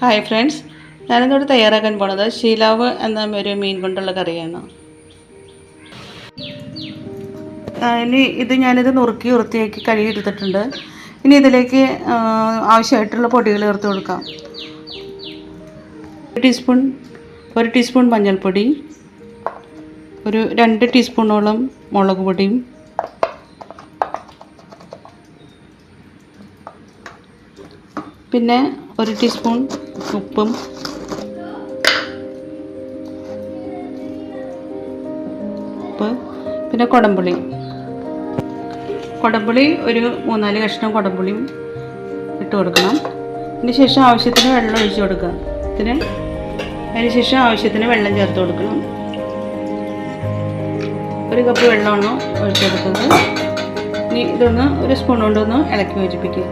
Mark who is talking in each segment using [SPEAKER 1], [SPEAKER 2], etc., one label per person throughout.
[SPEAKER 1] Hi friends ഞാനിന്നോട് തയ്യാറാക്കാൻ പോണത് ശീലാവ് എന്ന ഒരു മീൻ കൊണ്ടുള്ള കറിയാണ്. ഇനി ഇത് ഞാനിത് നുറുക്കി വൃത്തിയാക്കി കഴുകിയെടുത്തിട്ടുണ്ട്. ഇനി ഇതിലേക്ക് ആവശ്യമായിട്ടുള്ള പൊടികൾ ചേർത്ത് കൊടുക്കാം. ഒരു ടീസ്പൂൺ ഒരു ടീസ്പൂൺ മഞ്ഞൾപ്പൊടി ഒരു രണ്ട് ടീസ്പൂണോളം മുളക് പൊടിയും പിന്നെ ഒരു ടീസ്പൂൺ ഉപ്പും. ഉപ്പ്. പിന്നെ കുടംപുളി. കുടംപുളി ഒരു മൂന്നാൽ കഷ്ണം കുടംപുളിയും ഇട്ട് കൊടുക്കണം. അതിന് ശേഷം ആവശ്യത്തിന് വെള്ളം ഒഴിച്ച് കൊടുക്കുക. ഇതിന് അതിന് ശേഷം ആവശ്യത്തിന് വെള്ളം ചേർത്ത് കൊടുക്കണം. ഒരു കപ്പ് വെള്ളമാണ് ഒഴിച്ച് കൊടുക്കുന്നത് ഇനി ഇതൊന്ന് ഒരു സ്പൂൺ കൊണ്ടൊന്ന് ഇളക്കി യോജിപ്പിക്കുക.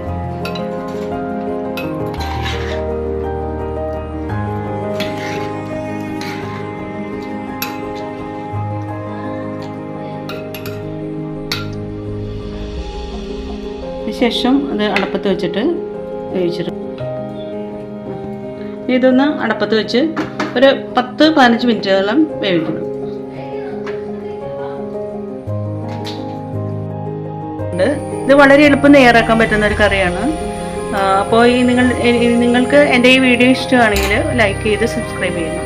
[SPEAKER 1] ശേഷം അത് അടപ്പത്ത് വെച്ചിട്ട് വേവിച്ചിട്ട് ഇതൊന്ന് അടപ്പത്ത് വെച്ച് ഒരു പത്ത് പതിനഞ്ച് മിനിറ്റോളം വേവിക്കണം. ഇത് വളരെ എളുപ്പം തയ്യാറാക്കാൻ പറ്റുന്ന ഒരു കറിയാണ്. അപ്പോൾ ഈ നിങ്ങൾ നിങ്ങൾക്ക് എന്റെ ഈ വീഡിയോ ഇഷ്ടമാണെങ്കിൽ ലൈക്ക് ചെയ്ത് സബ്സ്ക്രൈബ് ചെയ്യണം.